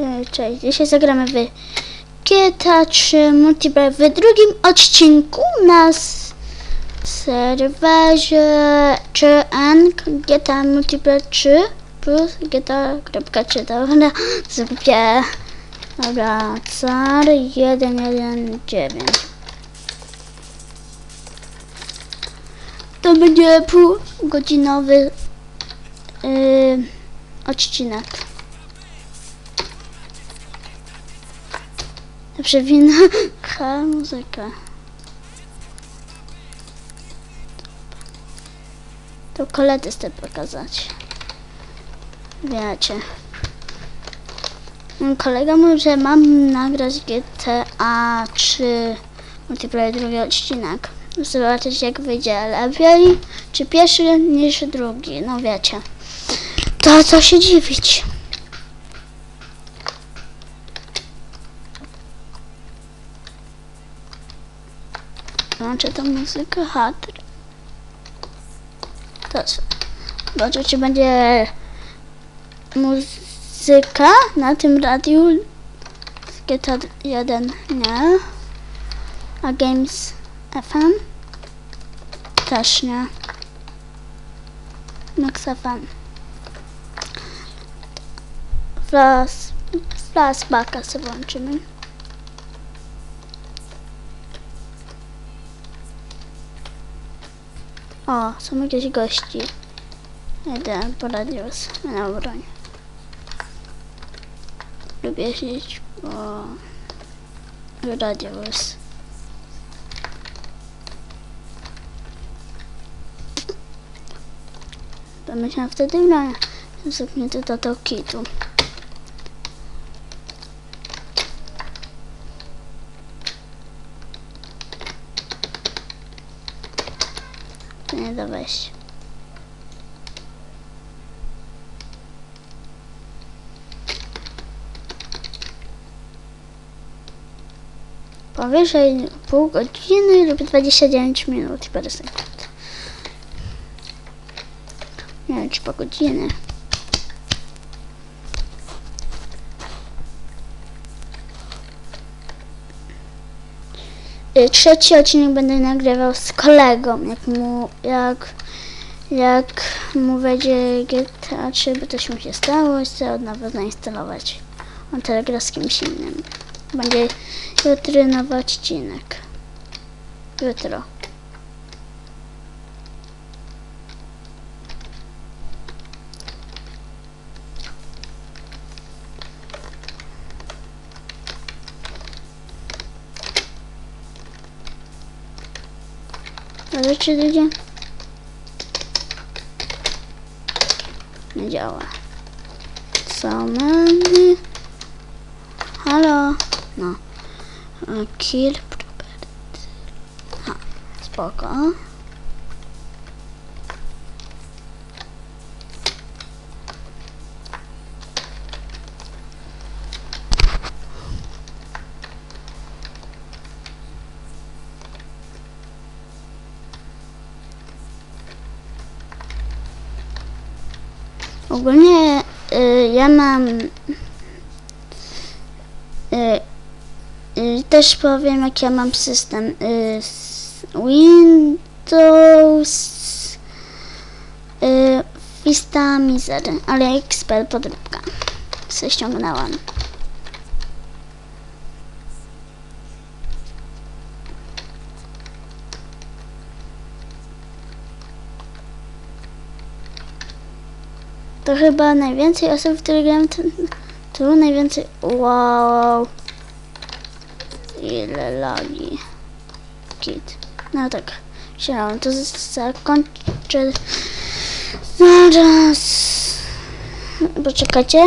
E, Cześć, dzisiaj zagramy w GTA 3 Multiplayer w drugim odcinku na serwerze 3N GTA Multiplayer 3 plus GTA.3 Dobra, zrobię Dobra, car 119 To będzie półgodzinowy yy, odcinek. Przewinę K muzykę. To kolety chcę pokazać. Wiecie. Kolega mówił, że mam nagrać GTA 3 multiplayer drugi odcinek. Zobaczyć jak wyjdzie lepiej, czy pierwszy niż drugi, no wiecie. To co się dziwić. Włączę tą muzykę hard. To? Zobaczę czy będzie muzyka na tym radiu GTA 1 nie. A Games FM też nie. Max FM. Flash, flashbacka sobie włączymy. A jsou mi když gosti. Jeden poradil se na obraně. Doběžič po... Poradil se. Pamętam wtedy na zamknięte tato kitu. Nie da wejść. Powyżej pół godziny lub 29 minut parę sekund. Nie wiem, czy po godziny. Trzeci odcinek będę nagrywał z kolegą, jak mu, jak, jak mu wejdzie GTA 3, by coś mu się stało, chcę od nowa zainstalować. On teraz gra z kimś innym. Będzie jutro nowy odcinek. Jutro. Ale czy ludzie? Nie działa. Co mamy? Halo? No. E, Kill spoko. Ogólnie y, ja mam y, y, też powiem jak ja mam system y, Windows y, Vista Miser, ale XP podróbka se ściągnęłam. To chyba najwięcej osób, które gram ten, tu najwięcej, wow, ile lagi, kit, no tak, myślałam, to zakończę zaraz, poczekajcie,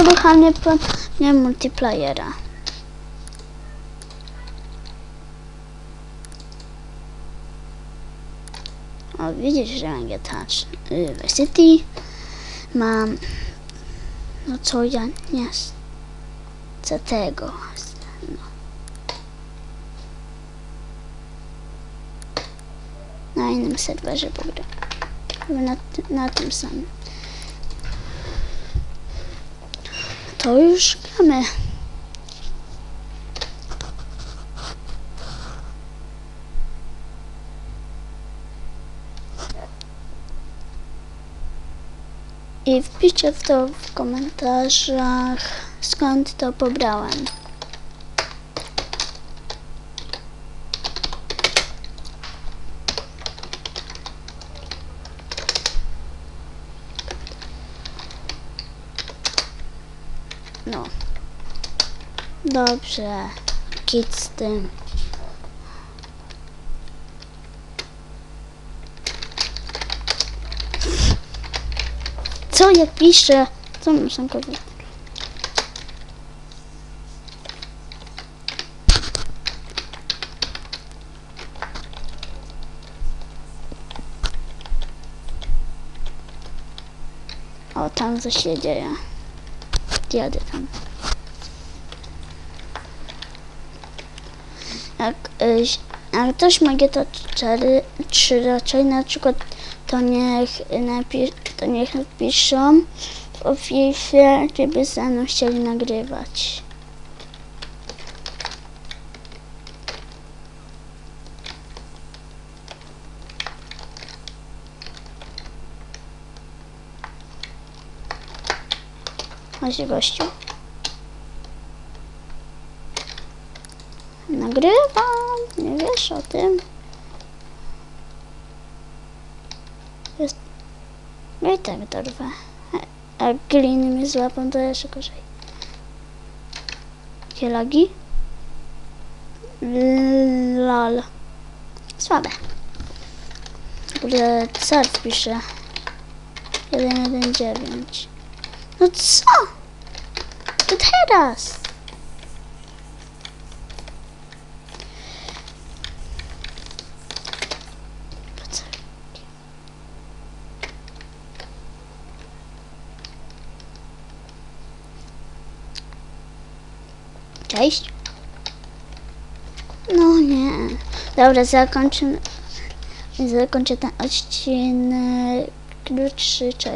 uruchamię po nie multiplayera. O, widzisz, że mam GTA y, Vice City. Mam... No co ja nie chcę tego. No. na innym serwerze pogram. Na, na tym samym. To już gramy. I wpiszcie w to w komentarzach, skąd to pobrałem. No. Dobrze. Kit z tym. Co ja piszę? Co muszę powiedzieć? O, tam co się dzieje. Jadę tam. Jak, y, jak ktoś ma GTA 4, 3 raczej na przykład, to niech napi- to niech napiszą w opisie, żeby ze mną chcieli nagrywać. Chodź gościu. Nagrywam, nie wiesz o tym. No i tak dorwę. A jak gliny mnie złapią, to jeszcze gorzej. Jakie lagi? Lol. Słabe. Kurde, car pisze. 119. No co? To teraz. Cześć. No nie. Dobra, zakończymy. Zakończę ten odcinek krótszy. Cześć.